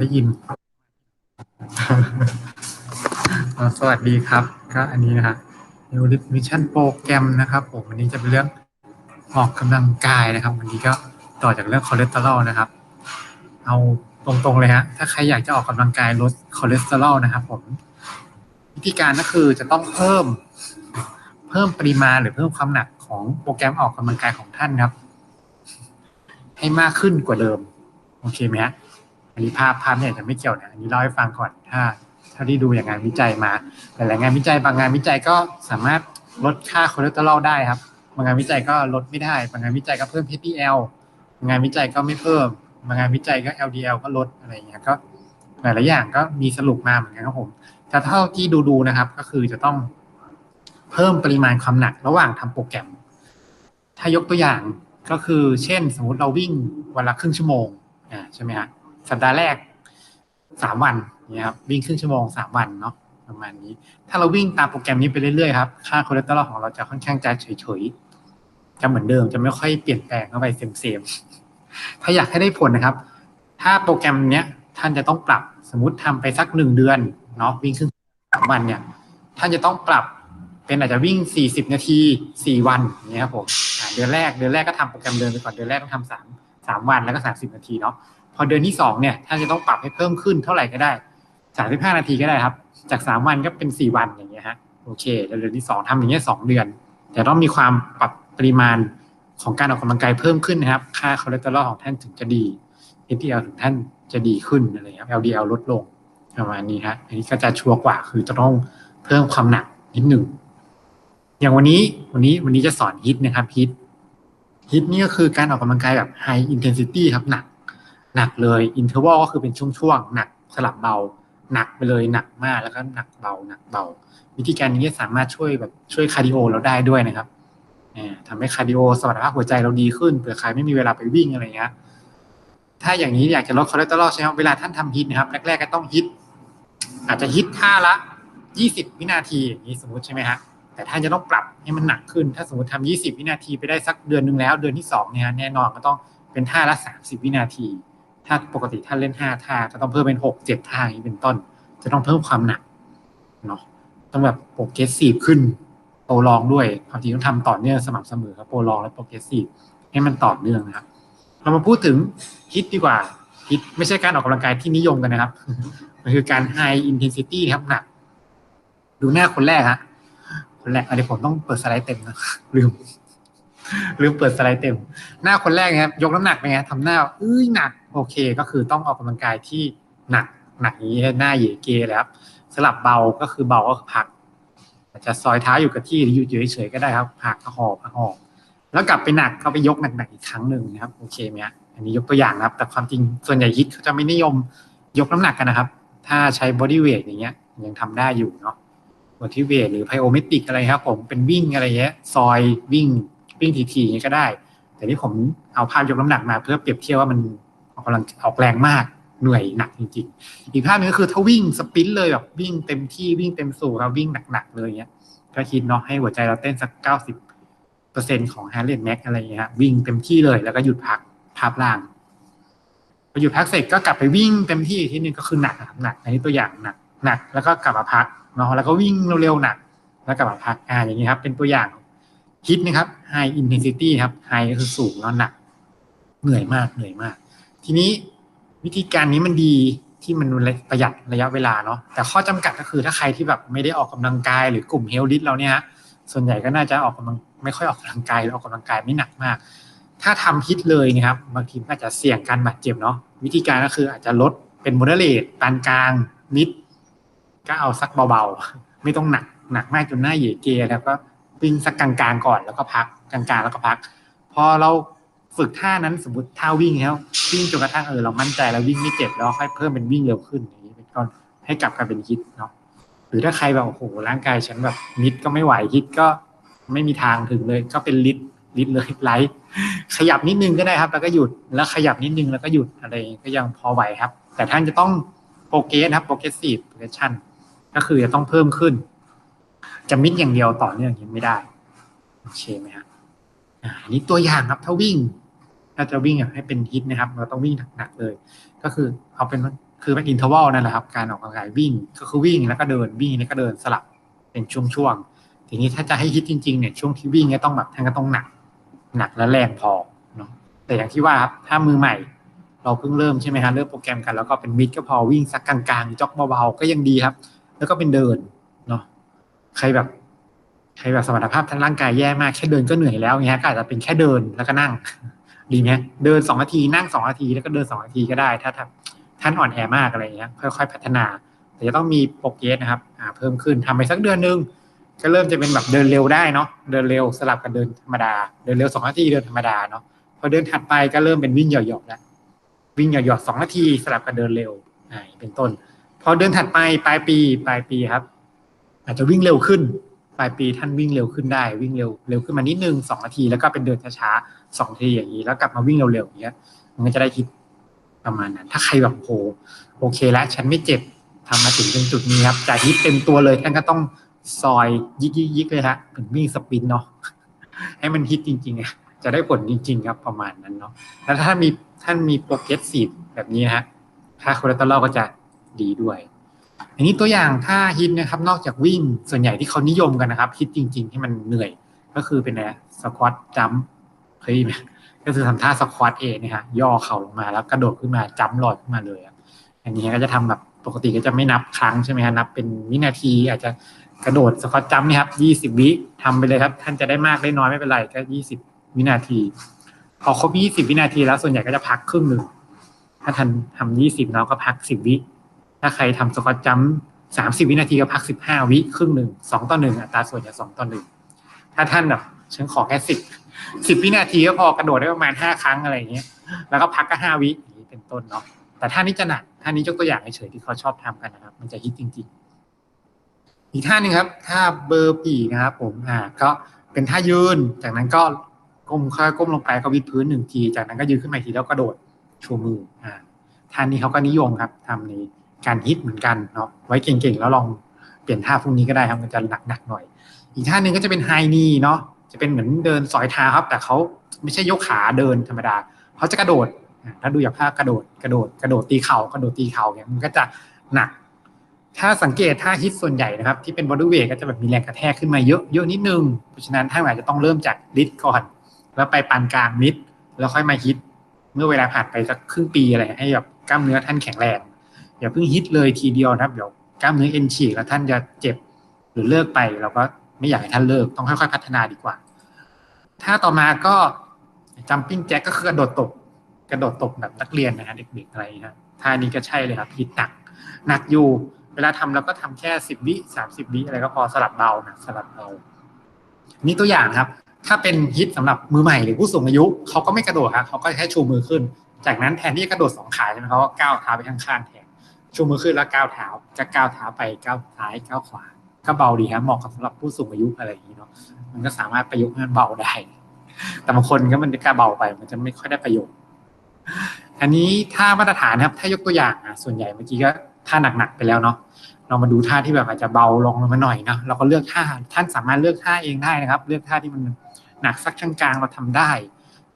ได้ยิน สวัสดีครับ ก็อันนี้นะฮะ New Vision โปรแกรมนะครับ ผมวันนี้จะเป็นเรื่องออกกำลังกายนะครับ วันนี้ก็ต่อจากเรื่องคอเลสเตอรอลนะครับ เอาตรงๆเลยฮะ ถ้าใครอยากจะออกกำลังกายลดคอเลสเตอรอลนะครับ ผม วิธีการก็คือจะต้องเพิ่ม เพิ่มปริมาณหรือเพิ่มความหนักของโปรแกรมออกกำลังกายของท่านครับ ให้มากขึ้นกว่าเดิม โอเคไหมฮะ อันนี้ภาพภาพเนี่ยจะไม่เกี่ยวเนะอันนี้เล่าให้ฟังก่อนถ้าถ้าที่ดูอย่างงานวิจัยมาหลายงานวิจัยบางงานวิจัยก็สามารถลดค่าคอเลสเตอรอลได้ครับบางงานวิจัยก็ลดไม่ได้ บางงานวิจัยก็เพิ่ม HDL บางงานวิจัยก็ไม่เพิ่ม บางงานวิจัยก็ LDL ก็ลดอะไรอย่างเงี้ยก็หลายๆอย่างก็มีสรุปมาเหมือนกันครับผมแต่เท่าที่ดูๆนะครับ ก็คือจะต้องเพิ่มปริมาณความหนักระหว่างทำโปรแกรม ถ้ายกตัวอย่างก็คือ เช่น สมมติเราวิ่งวันละครึ่งชั่วโมงอ่าใช่ไหมฮะ สัปดาห์แรกสามวันนี่ยครับวิ่งครึ่งชั่วโมงสามวันเนาะประมาณนี้ ถ้าเราวิ่งตามโปรแกรมนี้ไปเรื่อยๆครับค่าคอเลสเตอรอลของเราจะค่อนข้างจะเฉยๆจะเหมือนเดิมจะไม่ค่อยเปลี่ยนแปลงเข้าไปเซมๆถ้าอยากให้ได้ผลนะครับ ถ้าโปรแกรมเนี้ยท่านจะต้องปรับสมมติทำไปสักหนึ่งเดือนเนาะวิ่งครึ่งสามวันเนี่ยท่านจะต้องปรับเป็นอาจจะวิ่ง 40 นาที 4 วันอย่างเงี้ยครับผมเดือนแรกเดือนแรกก็ทำโปรแกรมเดิมไปก่อนเดือนแรกต้องทำสามสามวันแล้วก็ 30 นาทีเนาะ พอเดือนที่สองเนี่ยท่านจะต้องปรับให้เพิ่มขึ้นเท่าไหร่ก็ได้35นาทีก็ได้ครับ จาก3วันก็เป็น4วันอย่างเงี้ยฮะโอเคแล้วเดือนที่สองทำอย่างเงี้ยสองเดือน แต่ต้องมีความปรับปริมาณของการออกกำลังกายเพิ่มขึ้นนะครับ ค่าคอเลสเตอรอลของท่านถึงจะดี HDL ถึงท่านจะดีขึ้นอะไรครับ LDL ลดลงประมาณนี้ฮะอันนี้ก็จะชัวร์กว่าคือจะต้องเพิ่มความหนักนิดหนึ่งอย่างวันนี้วันนี้วันนี้จะสอนฮิตนะครับฮิตฮิตนี่ก็คือการออกกำลังกายแบบ high intensity ครับหนัก หนักเลย interval ก็คือเป็นช่วงๆหนักสลับเบา หนักไปเลยหนักมากแล้วก็หนักเบาหนักเบา วิธีการนี้สามารถช่วยแบบช่วยคาร์ดิโอเราได้ด้วยนะครับอ่าทำให้คาร์ดิโอสมรรถภาพหัวใจเราดีขึ้นเผื่อใครไม่มีเวลาไปวิ่งอะไรเงี้ยถ้าอย่างนี้อยากจะลดคอเลสเตอรอลใช่ไหมเวลาท่านทำฮิตนะครับ แรกๆก็ต้องฮิตอาจจะฮิตท่าละ 20 วินาทีอย่างนี้สมมติใช่ไหมฮะแต่ท่านจะต้องปรับให้มันหนักขึ้น ถ้าสมมติทำ20 วินาทีไปได้สักเดือนหนึ่งแล้ว เดือนที่สองเนี่ยแน่นอนก็ต้องเป็นท่าละ 30 วินาที ถ้าปกติท่านเล่น5ท่าก็ต้องเพิ่มเป็น6 7ท่าอย่างนี้เป็นต้น จะต้องเพิ่มความหนักเนาะต้องแบบโปรเกรสซีฟขึ้นโปรลองด้วยความจริงต้องทำต่อเนื่องสม่ำเสมอครับโปรลองและโปรเกรสซีฟให้มันต่อเนื่องนะครับ เรามาพูดถึงฮิตดีกว่าฮิตไม่ใช่การออกกำลังกายที่นิยมกันนะครับ มันคือการ high intensity ครับหนัก ดูหน้าคนแรกฮะคนแรกอันนี้ผมต้องเปิดสไลด์เต็มนะลืม ลืมเปิดสไลด์เต็ม หน้าคนแรกนะครับ ยกน้ำหนักไปไงทำหน้าเอ้ยหนัก โอเค ก็คือต้องออกกำลังกายที่หนักหนักนี้หน้าเหยเกเลยครับสลับเบาก็คือเบาก็พัก อาจจะซอยเท้าอยู่กับที่หรืออยู่เฉยๆก็ได้ครับพักก็หอบพักหอบแล้วกลับไปหนักก็ไปยกหนักๆอีกครั้งหนึ่งนะครับ โอเคไหมฮะอันนี้ยกตัวอย่างนะครับ แต่ความจริงส่วนใหญ่ฮิตเขาจะไม่นิยมยกน้ำหนักกันนะครับ ถ้าใช้บอดี้เวทอย่างเงี้ย ยังทำได้อยู่เนาะบอดี้เวทหรือไพโอเมตริกอะไรครับ ผมเป็นวิ่งอะไรเงี้ย ซอยวิ่ง วิ่งทีๆอย่างนี้ก็ได้ แต่นี่ผมเอาภาพยกน้ำหนักมาเพื่อเปรียบเทียบว่ามันออกกำลังออกแรงมากเหนื่อยหนักจริง ๆ อีกภาพนึงก็คือถ้าวิ่งสปรินต์เลยแบบวิ่งเต็มที่วิ่งเต็มสูบครับวิ่งหนักๆเลยเงี้ยก็คิดเนาะให้หัวใจเราเต้นสักเก้าสิบเปอร์เซ็นของฮาร์เรตแม็กอะไรเงี้ยฮะวิ่งเต็มที่เลยแล้วก็หยุดพักภาพล่างพอหยุดพักเสร็จก็กลับไปวิ่งเต็มที่อีกทีนึงก็คือหนักหนักอันนี้ตัวอย่างหนักหนักแล้วก็กลับมาพักเนาะแล้วก็วิ่งเร็วๆหนัก แล้วกลับมาพักอ่าอย่างนี้ครับ เป็นตัวอย่าง ฮิตนะครับ high intensity ครับ high ก็คือสูงแล้วหนัก เหนื่อยมากเหนื่อยมาก ทีนี้วิธีการนี้มันดีที่มันประหยัดระยะเวลาเนาะแต่ข้อจำกัดก็คือถ้าใครที่แบบไม่ได้ออกกำลังกายหรือกลุ่มเฮลลิสเราเนี่ยฮะส่วนใหญ่ก็น่าจะออกกำลังไม่ค่อยออกกำลังกายหรือออกกำลังกายไม่หนักมาก ถ้าทำฮิตเลยนะครับบางทีนอาจจะเสี่ยงการบาดเจ็บเนาะวิธีการก็คืออาจจะลดเป็นโมเดเลตปานกลางมิด ก็เอาสักเบาๆ ไม่ต้องหนักหนักมากจนหน้าเหยเกแล้วก็ วิ่งสักกลางๆก่อนแล้วก็พักกลางๆแล้วก็พัก พอเราฝึกท่านั้นสมมติท่าวิ่งแล้ววิ่งจนกระทั่งเออเรามั่นใจแล้ววิ่งไม่เจ็บแล้วค่อยเพิ่มเป็นวิ่งเร็วขึ้นอย่างนี้เป็นต้นให้กลับกลายเป็นฮิตเนาะหรือถ้าใครแบบโอ้โหร่างกายฉันแบบมิดก็ไม่ไหวฮิตก็ไม่มีทางถึงเลย ก็เป็นลิตลิตเลยไลท์ขยับนิดนึงก็ได้ครับ แล้วก็หยุดแล้วขยับนิดนึงแล้วก็หยุดอะไรก็ยังพอไหวครับ แต่ท่านจะต้องโปรเกรสครับโปรเกรสซีฟโปรเกรสชั่นก็คือจะต้องเพิ่มขึ้น จะมิดอย่างเดียวต่อเนื่องอย่างนี้ไม่ได้โอเคไหมครับอันนี้ตัวอย่างครับถ้าวิ่งถ้าจะวิ่งให้เป็นฮิตนะครับ เราต้องวิ่งหนักๆเลย ก็คือเอาเป็นคือเป็นอินเทอร์วัลนั่นแหละครับ การออกกำลังกายวิ่งก็คือวิ่งแล้วก็เดินวิ่งแล้วก็เดินสลับเป็นช่วงๆทีนี้ถ้าจะให้ฮิตจริงๆเนี่ยช่วงที่วิ่งเนี่ยต้องแบบท่านก็ต้องหนัก หนักและแรงพอเนาะแต่อย่างที่ว่าครับถ้ามือใหม่ เราเพิ่งเริ่มใช่ไหมฮะเริ่มโปรแกรมกันแล้วก็เป็นมิดก็พอวิ่งสักกลางๆจ็อกเบาๆก็ยังดีครับ แล้วก็เป็นเดินเนาะ ใครแบบใครแบบสมรรถภาพทางร่างกายแย่มากแค่เดินก็เหนื่อยแล้วเงี้ยก็อาจจะเป็นแค่เดินแล้วก็นั่ง ดีไหมเดินสองนาทีนั่งสองนาทีแล้วก็เดินสองนาทีก็ได้ ถ้าท่านอ่อนแอมากอะไรเงี้ยค่อยๆพัฒนา แต่จะต้องมีโปรเกรสนะครับเพิ่มขึ้นทำไปสักเดือนนึงก็เริ่มจะเป็นแบบเดินเร็วได้เนาะเดินเร็วสลับกับเดินธรรมดา เดินเร็วสองนาทีเดินธรรมดาเนาะพอเดินถัดไปก็เริ่มเป็นวิ่งหยอกๆแล้ววิ่งหยอกๆสองนาทีสลับกับเดินเร็วอ่าเป็นต้น พอเดินถัดไปปลายปีปลายปีครับ อาจจะวิ่งเร็วขึ้นปลายปีท่านวิ่งเร็วขึ้นได้วิ่งเร็วเร็วขึ้นมานิดนึงสองนาทีแล้วก็เป็นเดินช้าๆสองนาทีอย่างนี้ แล้วกลับมาวิ่งเร็วๆอย่างเงี้ย มันก็จะได้คิดประมาณนั้น ถ้าใครแบบโหโอเคแล้วฉันไม่เจ็บทำมาถึงจุดนี้ครับจากฮิตเต็มตัวเลยท่านก็ต้องซอยยิกยิกเลยฮะถึงวิ่งสปินเนาะให้มันฮิตจริงๆอะจะได้ผลจริง ๆ ครับประมาณนั้นเนาะแล้วถ้ามีท่านมีโปรเกรสซีฟแบบนี้ฮะค่าคอเลสเตอรอลก็จะดีด้วย อันนี้ตัวอย่างถ้าฮิตนะครับ นอกจากวิ่งส่วนใหญ่ที่เขานิยมกันนะครับฮิตจริง ๆ ที่มันเหนื่อย ก็คือเป็นอะไรสควอตจัมเคยไหมก็คือทำท่าสควอตเองนะฮะย่อเข่าลงมาแล้วกระโดดขึ้นมาจัมลอยขึ้นมาเลยอันนี้ก็จะทำแบบปกติก็จะไม่นับครั้งใช่ไหมฮะนับเป็นวินาทีอาจจะกระโดดสควอตจัมนี่ครับยี่สิบวิทำไปเลยครับ ท่านจะได้มากได้น้อยไม่เป็นไรก็ยี่สิบวินาที พอครบยี่สิบวินาทีแล้วส่วนใหญ่ก็จะพักครึ่งหนึ่งถ้าท่านทำยี่สิบเนาะก็พักสิบวิ ถ้าใครทำสควอตจัมสามสิบวินาทีก็พักสิบห้าวิครึ่งหนึ่งสองต่อหนึ่งอัตราส่วนจะสองต่อหนึ่งถ้าท่านแบบฉันขอแค่สิบสิบวินาทีก็พอกระโดดได้ประมาณห้าครั้งอะไรอย่างเงี้ย แล้วก็พักก็ห้าวิอย่างนี้เป็นต้นเนาะแต่ท่านี้จะหนักท่านี้ยกตัวอย่างเฉยๆที่เขาชอบทำกันนะครับ มันจะฮิตจริง ๆ อีกท่านึงครับท่าเบอร์ปีนะครับ ผมอ่าก็เป็นท่ายืน จากนั้นก็ก้มค่อยก้มลงไปก็วิดพื้นหนึ่งที จากนั้นก็ยืนขึ้นมาทีแล้วกระโดดชูมืออ่าท่านี้เขาก็นิยมครับทำใน การฮิตเหมือนกันเนาะไว้เก่งๆ แล้วลองเปลี่ยนท่าพวกนี้ก็ได้ครับมันจะหนักๆหน่อย อีกท่านึงก็จะเป็นไฮนีเนาะจะเป็นเหมือนเดินสอยเท้าครับ แต่เขาไม่ใช่ยกขาเดินธรรมดาเขาจะกระโดดถ้าดูอย่างภาพกระโดดกระโดดกระโดดตีเข่ากระโดดตีเข่าเนี่ยมันก็จะหนัก ถ้าสังเกตท่าฮิตส่วนใหญ่นะครับ ที่เป็นบอดี้เวทก็จะแบบมีแรงกระแทกขึ้นมาเยอะเยอะนิดนึงเพราะฉะนั้นท่านอาจจะต้องเริ่มจากลิดก่อน แล้วไปปานกลางมิดแล้วค่อยมาฮิต เมื่อเวลาผ่านไปสักครึ่งปีอะไรให้แบบกล้ามเนื้อท่านแข็งแรง อย่าเพิ่งฮิตเลยทีเดียวนะครับ เดี๋ยวกล้ามเนื้อเอ็นฉีกแล้วท่านจะเจ็บหรือเลิกไปเราก็ไม่อยากให้ท่านเลิกต้องค่อยๆพัฒนาดีกว่า ถ้าต่อมาก็จัมปิ้งแจ็คก็คือกระโดดตบกระโดดตบแบบนักเรียนนะฮะเด็กๆอะไรนะท่านี้ก็ใช่เลยครับฮิตหนักหนักอยู่ เวลาทำเราก็ทำแค่สิบวิสามสิบวิอะไรก็พอสลับเบานะสลับเบานี่ตัวอย่างครับ ถ้าเป็นฮิตสำหรับมือใหม่หรือผู้สูงอายุเขาก็ไม่กระโดดครับเขาก็แค่ชูมือขึ้น จากนั้นแทนที่จะกระโดดสองขาใช่ไหมเขาก็ก้าวเท้าไปข้างๆแทน ชูมือขึ้นแล้วก้าวเท้าจะก้าวเท้าไปก้าวซ้ายก้าวขวาก็เบาดีครับเหมาะกับสำหรับผู้สูงอายุอะไรอย่างนี้เนาะมันก็สามารถประยุกต์ให้มันเบาได้ แต่บางคนก็มันจะกล้าเบาไป มันจะไม่ค่อยได้ประโยชน์อันนี้ท่ามาตรฐานครับ ถ้ายกตัวอย่างอะส่วนใหญ่เมื่อกี้ก็ท่าหนักๆไปแล้วเนาะเรามาดูท่าที่แบบอาจจะเบาลงมาหน่อยเนาะเราก็เลือกท่าท่านสามารถเลือกท่าเองได้นะครับ เลือกท่าที่มันหนักสักกลางๆเราทำได้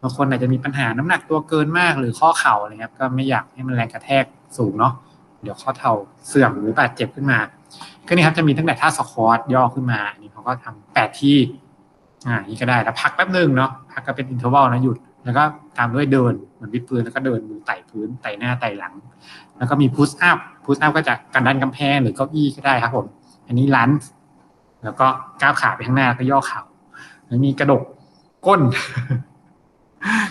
บางคนอาจจะมีปัญหาน้ำหนักตัวเกินมากหรือข้อเข่าอะไรครับก็ไม่อยากให้มันแรงกระแทกสูงเนาะ เดี๋ยวข้อเข่าเสื่อมหรือบาดเจ็บขึ้นมาก็นี่ครับจะมีตั้งแต่ท่าสควอตย่อขึ้นมานี่เขาก็ทำแปดที่อ่านี่ก็ได้แล้วพักแป๊บนึงเนาะพักก็เป็นอินเทอร์วัลนะหยุด แล้วก็ตามด้วยเดินเหมือนวิดพื้นแล้วก็เดินมือไต่พื้นไต่หน้าไต่หลัง แล้วก็มีพุชอัพพุชอัพก็จะกันดันกำแพงหรือเก้าอี้ก็ได้ครับผม อันนี้ลันแล้วก็ก้าวขาไปข้างหน้าก็ย่อเข่าแล้วมีกระดกก้น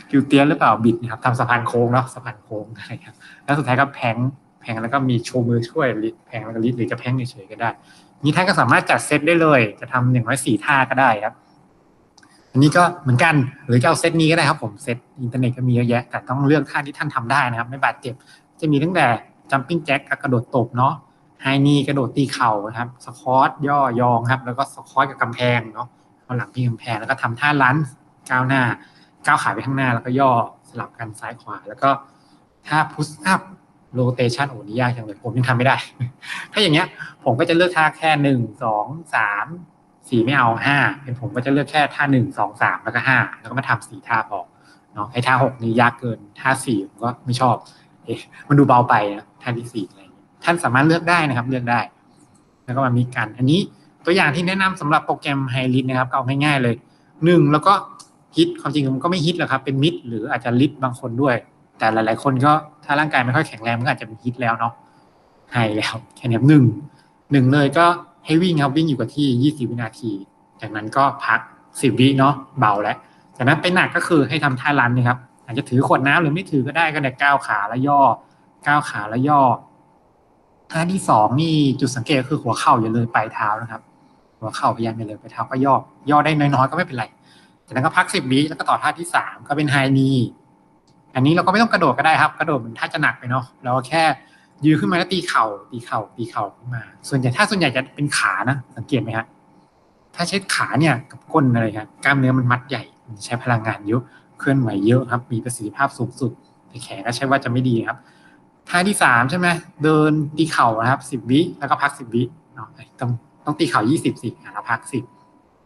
คิวเตียนหรือเปล่าบิดนะครับทำสะพานโค้งเนาะสะพานโค้งอะไรครับแล้วสุดท้ายก็แพง แพงแล้วก็มีโชว์มือช่วยลิดแพงแล้วก็ลิดหรือจะแพงเฉยๆก็ได้ นี้ท่านก็สามารถจัดเซตได้เลย จะทำหนึ่งร้อยสี่ท่าก็ได้ครับ อันนี้ก็เหมือนกันหรือจะเอาเซตนี้ก็ได้ครับ ผมเซตอินเทอร์เน็ตก็มีเยอะแยะ แต่ต้องเลือกท่าที่ท่านทำได้นะครับ ไม่บาดเจ็บ จะมีตั้งแต่จัมปิ้งแจ็คกระโดดตบเนาะไฮนีกระโดดตีเข่านะครับสควอตย่อยองครับ แล้วก็สควอตกับกำแพงเนาะเอาหลังพิงกำแพงแล้วก็ทำท่าลันก้าวหน้าก้าวขาไปข้างหน้าแล้วก็ย่อสลับกันซ้ายขวา แล้วก็ท่าพุชอัพ โรเตชันโอ้นี่ยากจังเลยผมยังทำไม่ได้ ถ้าอย่างเงี้ย ผมก็จะเลือกท่าแค่หนึ่งสองสามสี่ไม่เอาห้าเป็นผมก็จะเลือกแค่ท่าหนึ่งสองสามแล้วก็ห้าแล้วก็มาทำสี่ท่าพอเนาะไอ้ท่าหกนี่ยากเกินท่าสี่ผมก็ไม่ชอบ เอ๊ะมันดูเบาไปนะท่าที่สี่อะไรอย่างเงี้ยท่านสามารถเลือกได้นะครับ เลือกได้ แล้วก็มามีกัน อันนี้ตัวอย่างที่แนะนำสำหรับโปรแกรมไฮลิทนะครับก็เอาง่ายๆเลยหนึ่งแล้วก็ฮิตความจริงมันก็ไม่ฮิตหรอกครับ เป็นมิดหรืออาจจะลิทบางคนด้วย แต่หลาย ๆ คนก็ ถ้าร่างกายไม่ค่อยแข็งแรงมันอาจจะเป็นฮิตแล้วเนาะไฮแล้วแค่นี้หนึ่งหนึ่งเลยก็ให้วิ่งครับวิ่งอยู่กับที่ยี่สิบวินาที จากนั้นก็พักสิบวิเนาะเบาแล้วจากนั้นไปหนักก็คือให้ทำท่ารันนะครับ อาจจะถือขวดน้ำหรือไม่ถือก็ได้ก็ได้ก้าวขาแล้วย่อก้าวขาแล้วย่อท่าที่สองนี่จุดสังเกตคือหัวเข่าอย่าเลยปลายเท้านะครับ หัวเข่าพยายามอย่าเลยปลายเท้าก็ย่อย่อได้น้อยๆก็ไม่เป็นไรจากนั้นก็พักสิบวิแล้วก็ต่อท่าที่สามก็เป็นไฮนี อันนี้เราก็ไม่ต้องกระโดดก็ได้ครับ กระโดดมันถ้าจะหนักไปเนาะเราก็แค่ยืนขึ้นมาแล้วตีเข่าตีเข่าตีเข่าขึ้นมา ส่วนใหญ่ถ้าส่วนใหญ่จะเป็นขานะ สังเกตไหมฮะถ้าใช้ขาเนี่ยกับก้นอะไรครับกล้ามเนื้อมันมัดใหญ่ใช้พลังงานเยอะเคลื่อนไหวเยอะครับ มีประสิทธิภาพสูงสุดแต่แขนก็ใช่ว่าจะไม่ดีครับท่าที่สามใช่ไหมเดินตีเข่านะครับสิบวิแล้วก็พักสิบวิเนาะต้องต้องตีเข่ายี่สิบสิแล้วพักสิบ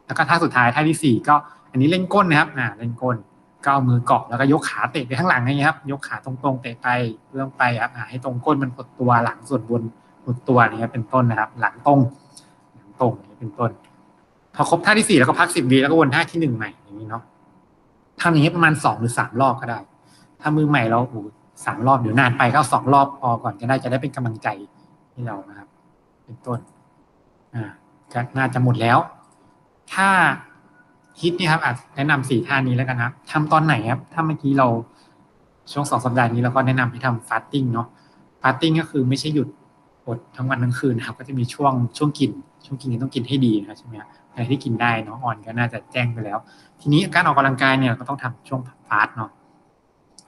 แล้วก็ท่าสุดท้ายท่าที่สี่ก็ อันนี้เล่นก้นนะครับอ่าเล่นก้น ก็เอามือเกาะแล้วก็ยกขาเตะไปข้างหลังอย่างเงี้ยครับ ยกขาตรงๆเตะไปเรื่องไปครับให้ตรงก้นมันหดตัวหลังส่วนบนหดตัวนี่ครับเป็นต้นนะครับ หลังตรงหลังตรงนี่เป็นต้น พอครบท่าที่สี่แล้วก็พักสิบวิแล้วก็วนท่าที่หนึ่งใหม่อย่างนี้เนาะทำอย่างนี้ประมาณสองหรือสามรอบก็ได้ ถ้ามือใหม่เราอ้สามรอบเดี๋ยวนานไปก็สองรอบพอก่อนก็ได้จะได้เป็นกำลังใจให้เรานะครับ เป็นต้น อ่าน่าจะหมดแล้ว ถ้า ฮิตนี่ครับอาจแนะนำสี่ท่านี้แล้วกันครับทำตอนไหนครับ ถ้าเมื่อกี้เราช่วงสองสัปดาห์นี้เราก็แนะนำให้ทำฟาสติ้งเนาะฟาสติ้งก็คือไม่ใช่หยุดอดทั้งวันทั้งคืนนะครับก็จะมีช่วงช่วงกิน ช่วงกินต้องกินให้ดีนะใช่ไหมครับอะไรที่กินได้เนาะอ่อนก็น่าจะแจ้งไปแล้ว ทีนี้การออกกำลังกายเนี่ยก็ต้องทำช่วงฟาสเนาะ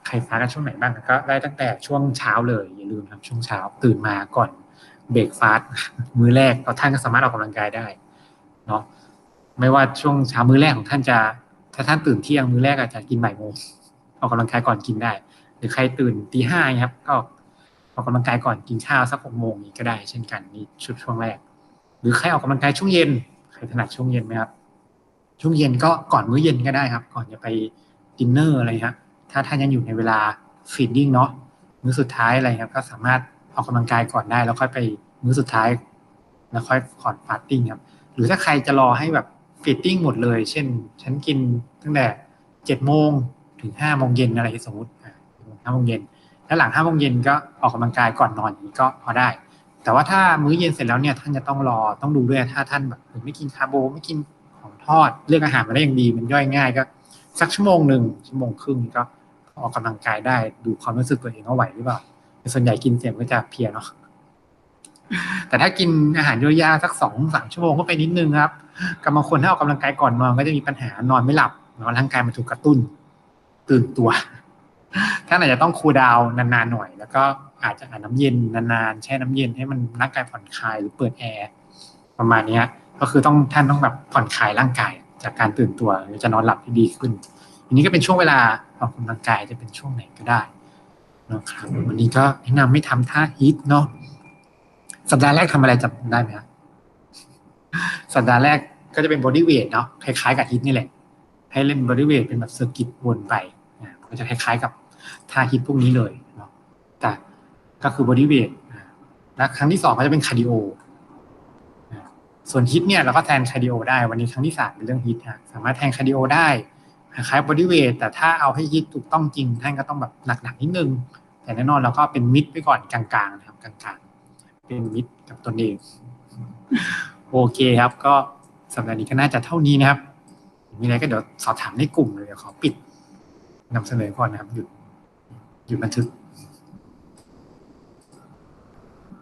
ใครฟาสกันช่วงไหนบ้างก็ได้ตั้งแต่ช่วงเช้าเลยอย่าลืมทำช่วงเช้าตื่นมาก่อนเบรกฟาสมื้อแรกเราท่านก็สามารถออกกำลังกายได้เนาะ ไม่ว่าช่วงเช้ามื้อแรกของท่านจะ ถ้าท่านตื่นเที่ยงมื้อแรกอาจจะกินบ่ายโมงออกกำลังกายก่อนกินได้ หรือใครตื่นตีห้าครับ ก็ออกกำลังกายก่อนกินข้าวสักหกโมงนี้ก็ได้ เช่นกันนี่ชุดช่วงแรก หรือใครออกกำลังกายช่วงเย็นใครถนัดช่วงเย็นไหมครับช่วงเย็นก็ก่อนมื้อเย็นก็ได้ครับ ก่อนจะไปดินเนอร์อะไรครับถ้าท่านยังอยู่ในเวลาฟีดดิ้งเนาะมื้อสุดท้ายอะไรครับ ก็สามารถออกกำลังกายก่อนได้ แล้วค่อยไปมื้อสุดท้าย แล้วค่อยขอดฟาสติ้งครับ หรือถ้าใครจะรอให้แบบ ฟิตติ้งหมดเลย เช่น ฉันกินตั้งแต่เจ็ดโมงถึงห้าโมงเย็นอะไรสมมติห้าโมงเย็นแล้วหลังห้าโมงเย็นก็ออกกำลังกายก่อนนอนนี้ก็พอได้ แต่ว่าถ้ามื้อเย็นเสร็จแล้วเนี่ยท่านจะต้องรอต้องดูด้วยถ้าท่านแบบไม่กินคาร์โบไม่กินของทอดเลือกอาหารมาได้อย่างดี มันย่อยง่ายก็ สักชั่วโมงหนึ่งชั่วโมงครึ่งก็ออกกำลังกายได้ดูความรู้สึกตัวเองว่าไหวหรือเปล่าส่วนใหญ่กินเสร็จก็จะเพลียเนาะแต่ถ้ากินอาหารย่อยๆสักสองสามชั่วโมงก็ไปนิดนึงครับ กับบางคนถ้าออกกำลังกายก่อนนอนก็จะมีปัญหานอนไม่หลับนอนร่างกายมันถูกกระตุ้น ตื่นตัวท่านอาจจะต้องคูลดาวนานๆหน่อย แล้วก็อาจจะอาบน้ำเย็นนานๆแช่น้ำเย็นให้มันร่างกายผ่อนคลายหรือเปิดแอร์ประมาณนี้ก็คือต้องท่านต้องแบบผ่อนคลายร่างกาย จากการตื่นตัวจะนอนหลับที่ดีขึ้นอันนี้ก็เป็นช่วงเวลาออกกำลังกายจะเป็นช่วงไหนก็ได้นะครับวันนี้ก็แนะนำไม่ทำท่าฮิตเนาะสัปดาห์แรกทำอะไรจำได้ไหมครับ สัปดาห์แรกก็จะเป็นบอดี้เวทเนาะคล้ายๆกับฮิตนี่แหละ ให้เล่นบอดี้เวทเป็นแบบเซอร์กิตวนไปก็จะคล้ายๆกับท่าฮิตพวกนี้เลยเนาะแต่ก็คือบอดี้เวทแล้วครั้งที่สองก็จะเป็นคาร์ดิโอส่วนฮิตเนี่ยเราก็แทนคาร์ดิโอได้วันนี้ครั้งที่สามเป็นเรื่องฮิตฮะสามารถแทนคาร์ดิโอได้คล้ายบอดี้เวทแต่ถ้าเอาให้ฮิตถูกต้องจริงท่านก็ต้องแบบหนักๆนิดนึง แต่แน่นอนเราก็เป็นมิดไปก่อนกลางๆนะครับกลางๆ เป็นมิดกับตนเอง โอเคครับ ก็สัปดาห์นี้ก็น่าจะเท่านี้นะครับ มีอะไรก็เดี๋ยวสอบถามในกลุ่มเลยเดี๋ยวขอปิดนำเสนอก่อนนะครับหยุดหยุดบันทึก